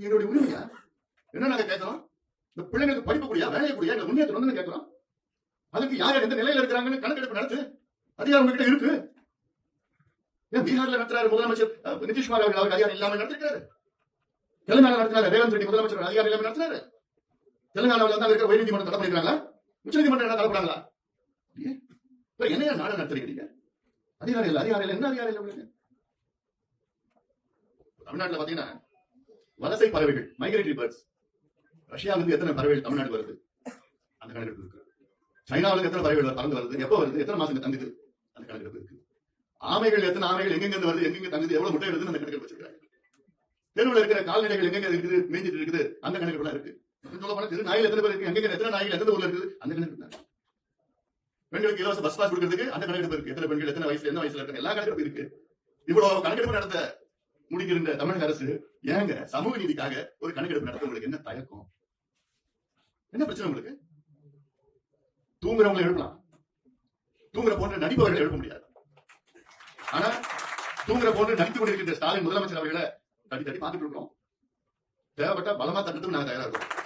இது எங்களுடைய உரிமையா? என்ன நாங்க கேட்கிறோம்? இந்த பிள்ளைங்களுக்கு படிப்பு கூடியா வேலையை கூடியா? எங்க வந்து கேட்கிறோம். அதுக்கு யார் யார் எந்த நிலையில இருக்கிறாங்கன்னு கணக்கெடுப்பு நடத்து. அதிகாரம் உங்ககிட்ட இருக்கு. ஏன் பீகார்ல நடத்துறாரு முதலமைச்சர் நிதிஷ்குமார் அவர்கள்? அவர் அதிகாரம் இல்லாம நடத்திருக்காரு. தெலுங்கானா நடத்துறாரு ரேவந்த் ரெட்டி முதலமைச்சர் அதிகாரம் இல்லாம நடத்துறாரு தெலுங்கானாவில் வந்து இருக்கிற உயர்நீதிமன்றம் தடை பண்ணிக்கிறாங்களா உச்ச நீதிமன்றம் என்ன தடை பண்ணாங்களா? ஏன்? என்னையா நாடு நடத்துறீங்க அதிகாரம் இல்லை அதிகாரம் இல்லை. என்ன அதிகாரம் இல்லை உங்களுக்கு? தமிழ்நாட்டுல பாத்தீங்கன்னா வலசை பறவைகள் மைக்ரேட்டரி பேர்ட்ஸ் ரஷ்யாவிலிருந்து எத்தனை பறவைகள் தமிழ்நாடு வருது? அந்த கணக்கெடுப்பு இருக்கு சைனாவிலிருந்து எத்தனை பறவைகள் பறந்து வருது? எப்போ வருது? எத்தனை மாசங்க தங்குது? அந்த கணக்கெடுப்பு இருக்கு ஆமைகள் எத்தனை ஆமைகள் எங்கெங்க வருது? எங்கெங்க தங்குது? எவ்வளவு முட்டை எடுதுன்னு அந்த கணக்கெடுப்பு வச்சிருக்காங்க. தெருவில் இருக்கிற கால்நடைகள் எங்கெங்க இருக்குது? மேய்ஞ்சிட்டு இருக்குது. அந்த கணக்கெடுப்பு இருக்கு. சொல்ல போனா தெரு நாயில் எத்தனை பேர் இருக்கு? எங்கெங்க எத்தனை நாய்கள் எந்த ஊர்ல இருக்குது? அந்த கணக்கெடுப்பு பெண்களுக்கு இலவச பஸ் பாஸ் கொடுக்கறதுக்கு அந்த கணக்கெடுப்பு இருக்கு எத்தனை பெண்கள் எத்தனை வயசுல என்ன வயசுல இருக்கு? எல்லா கணக்கெடுப்பு இருக்கு. இவ்வளவு கணக்கெடுப்பு நடத்த முடிக்கிற தமிழக அரசு ஏங்க சமூக நீதிக்காக ஒரு கணக்கெடுப்பு நடத்த உங்களுக்கு என்ன தயக்கம்? என்ன பிரச்சனை உங்களுக்கு? தூங்குறவங்களை எழுப்பலாம். தூங்குற போன்ற நடிப்பவர்களை எழுப்ப முடியாது. ஆனா தூங்குற போன்ற நடித்துக் கொண்டிருக்கின்ற ஸ்டாலின் முதலமைச்சர் அவர்களை தட்டி தட்டி பார்த்துட்டு இருக்கோம் தேவைப்பட்ட பலமா தட்டத்துக்கு நாங்க தயாரா இருக்கோம்.